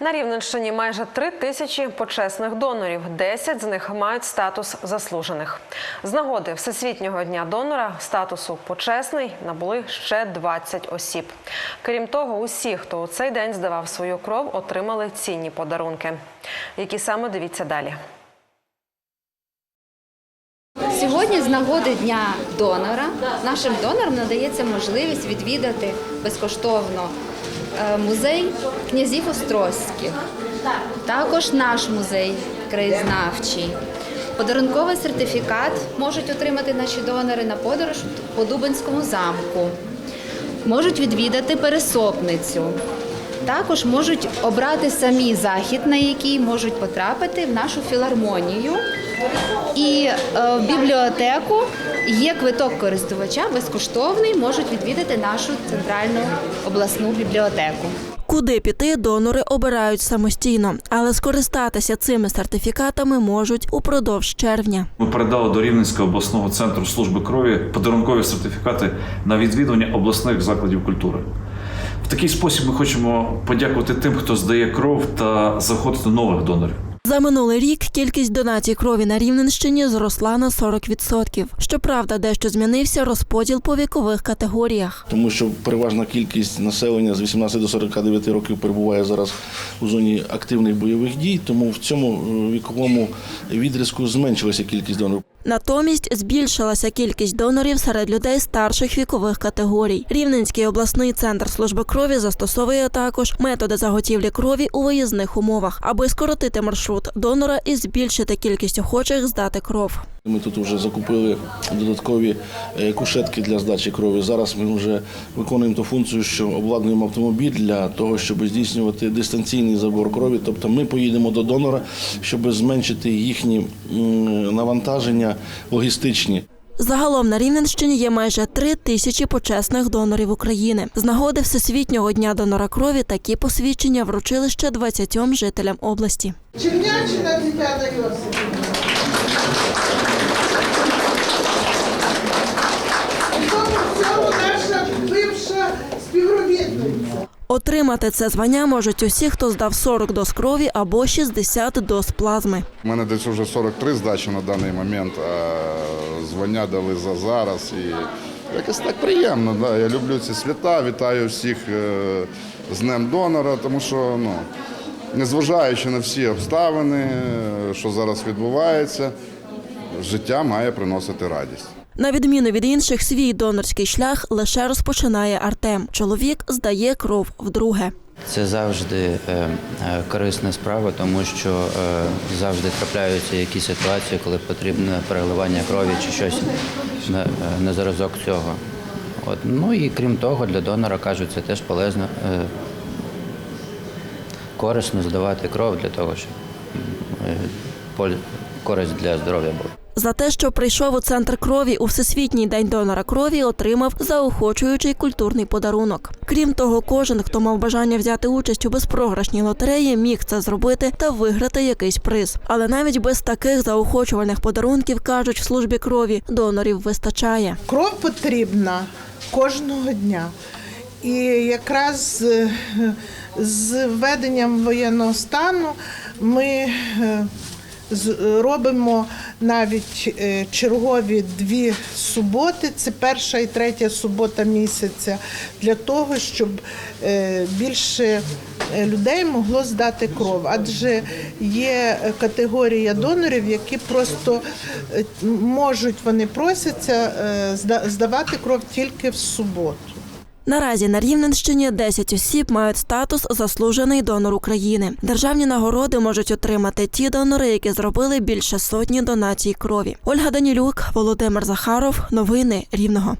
На Рівненщині майже три тисячі почесних донорів. Десять з них мають статус заслужених. З нагоди Всесвітнього дня донора статусу почесний набули ще 20 осіб. Крім того, усі, хто у цей день здавав свою кров, отримали цінні подарунки. Які саме дивіться далі. Сьогодні з нагоди Дня донора нашим донорам надається можливість відвідати безкоштовно музей князів Острозьких, також наш музей краєзнавчий. Подарунковий сертифікат можуть отримати наші донори на подорож по Дубинському замку. Можуть відвідати пересопницю. Також можуть обрати самі захід, на який можуть потрапити в нашу філармонію. І е, в бібліотеку є квиток користувача безкоштовний, можуть відвідати нашу центральну обласну бібліотеку. Куди піти, донори обирають самостійно, але скористатися цими сертифікатами можуть упродовж червня. Ми передали до Рівненського обласного центру служби крові подарункові сертифікати на відвідування обласних закладів культури. В такий спосіб ми хочемо подякувати тим, хто здає кров та заходити нових донорів. За минулий рік кількість донацій крові на Рівненщині зросла на 40%. Щоправда, дещо змінився розподіл по вікових категоріях. тому що переважна кількість населення з 18 до 49 років перебуває зараз у зоні активних бойових дій, тому в цьому е, віковому відрізку зменшилася кількість донорів. Натомість збільшилася кількість донорів серед людей старших вікових категорій. Рівненський обласний центр служби крові застосовує також методи заготівлі крові у виїзних умовах, аби скоротити маршрут донора і збільшити кількість охочих здати кров. Ми тут вже закупили додаткові е, кушетки для здачі крові. Зараз ми вже виконуємо ту функцію, що обладнуємо автомобіль для того, щоб здійснювати дистанційний забор крові. Тобто ми поїдемо до донора, щоб зменшити їхні навантаження логістичні. Загалом на Рівненщині є майже три тисячі почесних донорів України. З нагоди Всесвітнього дня донора крові такі посвідчення вручили ще 20 жителям області. Чернячина Тетяна Йосипівна. Отримати це звання можуть усі, хто здав 40 доз крові або 60 доз плазми. У мене десь вже 43 здачі на даний момент, а звання дали за зараз. І якось так приємно. Да. Я люблю ці свята, вітаю всіх е, з Днем донора, тому що, ну, незважаючи на всі обставини, е, що зараз відбувається, життя має приносити радість. На відміну від інших, свій донорський шлях лише розпочинає Артем. Чоловік здає кров вдруге. Це завжди е, е, корисна справа, тому що е, завжди трапляються якісь ситуації, коли потрібне переливання крові чи щось на, на зразок цього. От. Ну і крім того, для донора кажуть, це теж полезно, корисно здавати кров для того, щоб користь для здоров'я була. За те, що прийшов у центр крові у Всесвітній день донора крові, отримав заохочуючий культурний подарунок. Крім того, кожен, хто мав бажання взяти участь у безпрограшній лотереї, міг це зробити та виграти якийсь приз. Але навіть без таких заохочувальних подарунків кажуть в службі крові, донорів вистачає. Кров потрібна кожного дня. І якраз з, з введенням воєнного стану ми е, робимо навіть е, чергові дві суботи, це перша і третя субота місяця, для того, щоб е, більше е, людей могло здати кров. Адже є категорія донорів, які просто можуть, вони просяться зда- здавати кров тільки в суботу. Наразі на Рівненщині 10 осіб мають статус заслужений донор України. Державні нагороди можуть отримати ті донори, які зробили більше сотні донацій крові. Ольга Данілюк, Володимир Захаров. Новини Рівного.